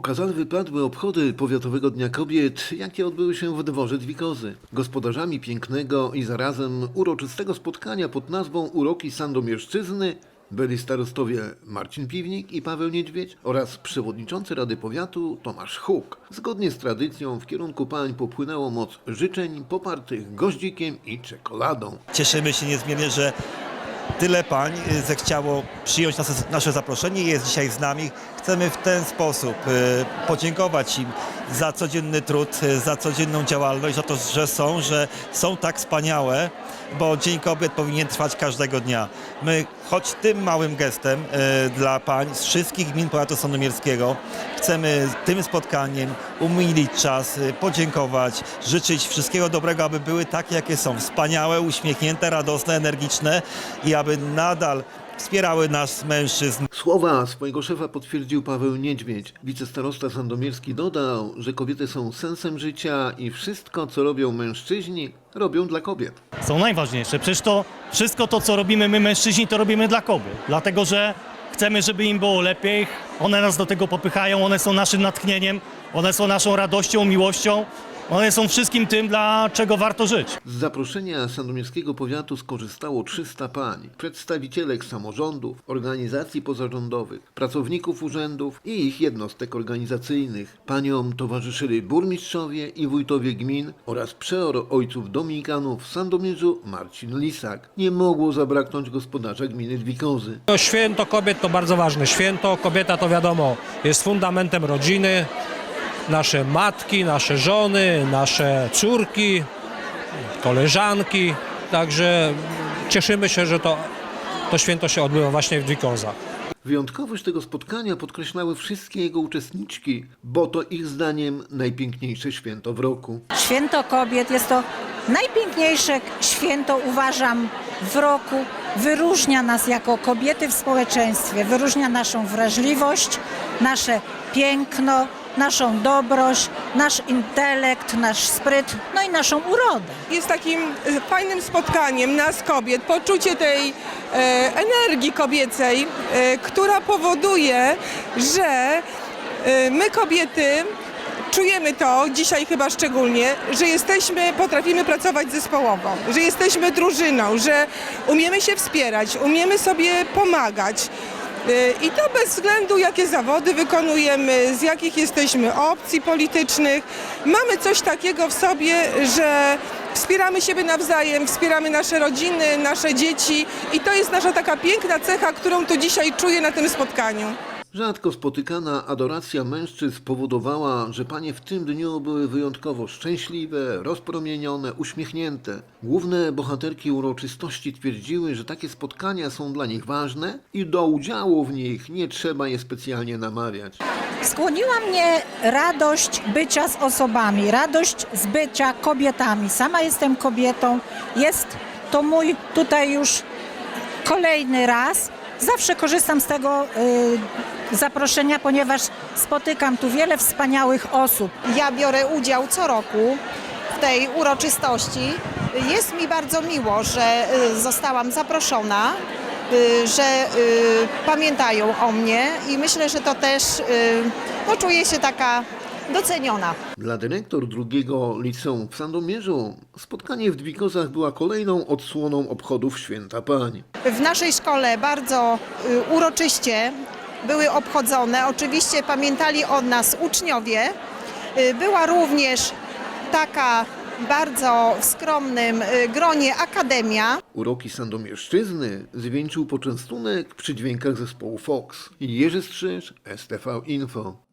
Pokazały wypadły obchody Powiatowego Dnia Kobiet, jakie odbyły się w dworze Dwikozy. Gospodarzami pięknego i zarazem uroczystego spotkania pod nazwą Uroki Sandomierszczyzny byli starostowie Marcin Piwnik i Paweł Niedźwiedź oraz przewodniczący Rady Powiatu Tomasz Huk. Zgodnie z tradycją w kierunku pań popłynęło moc życzeń popartych goździkiem i czekoladą. Cieszymy się niezmiernie, że tyle pań y, zechciało przyjąć nasze zaproszenie i jest dzisiaj z nami. Chcemy w ten sposób y, podziękować im za codzienny trud, y, za codzienną działalność, za to, że są, że są tak wspaniałe, bo Dzień Kobiet powinien trwać każdego dnia. My, choć tym małym gestem y, dla pań z wszystkich gmin powiatu sandomierskiego, chcemy tym spotkaniem umilić czas, podziękować, życzyć wszystkiego dobrego, aby były takie, jakie są. Wspaniałe, uśmiechnięte, radosne, energiczne i aby nadal wspierały nas mężczyzn. Słowa swojego szefa potwierdził Paweł Niedźwiedź. Wicestarosta Sandomierski dodał, że kobiety są sensem życia i wszystko, co robią mężczyźni, robią dla kobiet. są najważniejsze. Przecież to wszystko to, co robimy my mężczyźni, to robimy dla kobiet. Dlatego, że chcemy, żeby im było lepiej. One nas do tego popychają, one są naszym natchnieniem, one są naszą radością, miłością. One są wszystkim tym, dla czego warto żyć. Z zaproszenia Sandomierskiego Powiatu skorzystało 300 pań, przedstawicielek samorządów, organizacji pozarządowych, pracowników urzędów i ich jednostek organizacyjnych. Paniom towarzyszyli burmistrzowie i wójtowie gmin oraz przeor ojców dominikanów w Sandomierzu Marcin Lisak. Nie mogło zabraknąć gospodarza gminy Dwikozy. To święto kobiet to bardzo ważne. Święto kobieta to wiadomo jest fundamentem rodziny. Nasze matki, nasze żony, nasze córki, koleżanki. Także cieszymy się, że to, to święto się odbywa właśnie w Dwikozach. Wyjątkowość tego spotkania podkreślały wszystkie jego uczestniczki, bo to ich zdaniem najpiękniejsze święto w roku. Święto Kobiet jest to najpiękniejsze święto, uważam, w roku. Wyróżnia nas jako kobiety w społeczeństwie, wyróżnia naszą wrażliwość, nasze piękno, naszą dobroć, nasz intelekt, nasz spryt, no i naszą urodę. jest takim e, fajnym spotkaniem nas kobiet, poczucie tej e, energii kobiecej, e, która powoduje, że e, my kobiety czujemy to, dzisiaj chyba szczególnie, że jesteśmy, potrafimy pracować zespołowo, że jesteśmy drużyną, że umiemy się wspierać, umiemy sobie pomagać. E, I to bez względu, jakie zawody wykonujemy, z jakich jesteśmy opcji politycznych. Mamy coś takiego w sobie, że wspieramy siebie nawzajem, wspieramy nasze rodziny, nasze dzieci i to jest nasza taka piękna cecha, którą tu dzisiaj czuję na tym spotkaniu. Rzadko spotykana adoracja mężczyzn spowodowała, że panie w tym dniu były wyjątkowo szczęśliwe, rozpromienione, uśmiechnięte. Główne bohaterki uroczystości twierdziły, że takie spotkania są dla nich ważne i do udziału w nich nie trzeba je specjalnie namawiać. Skłoniła mnie radość bycia z osobami, radość z bycia kobietami. Sama jestem kobietą, jest to mój tutaj już kolejny raz. Zawsze korzystam z tego y, zaproszenia, ponieważ spotykam tu wiele wspaniałych osób. Ja biorę udział co roku w tej uroczystości. Jest mi bardzo miło, że y, zostałam zaproszona, y, że y, pamiętają o mnie i myślę, że to też y, no, czuję się taka doceniona. Dla dyrektor drugiego liceum w Sandomierzu spotkanie w Dwikozach była kolejną odsłoną obchodów Święta Pań. W naszej szkole bardzo y, uroczyście były obchodzone. Oczywiście pamiętali o nas uczniowie. Y, Była również taka bardzo w skromnym y, gronie akademia. Uroki Sandomierszczyzny zwieńczył poczęstunek przy dźwiękach zespołu Fox. Jerzy Strzyż, STV Info.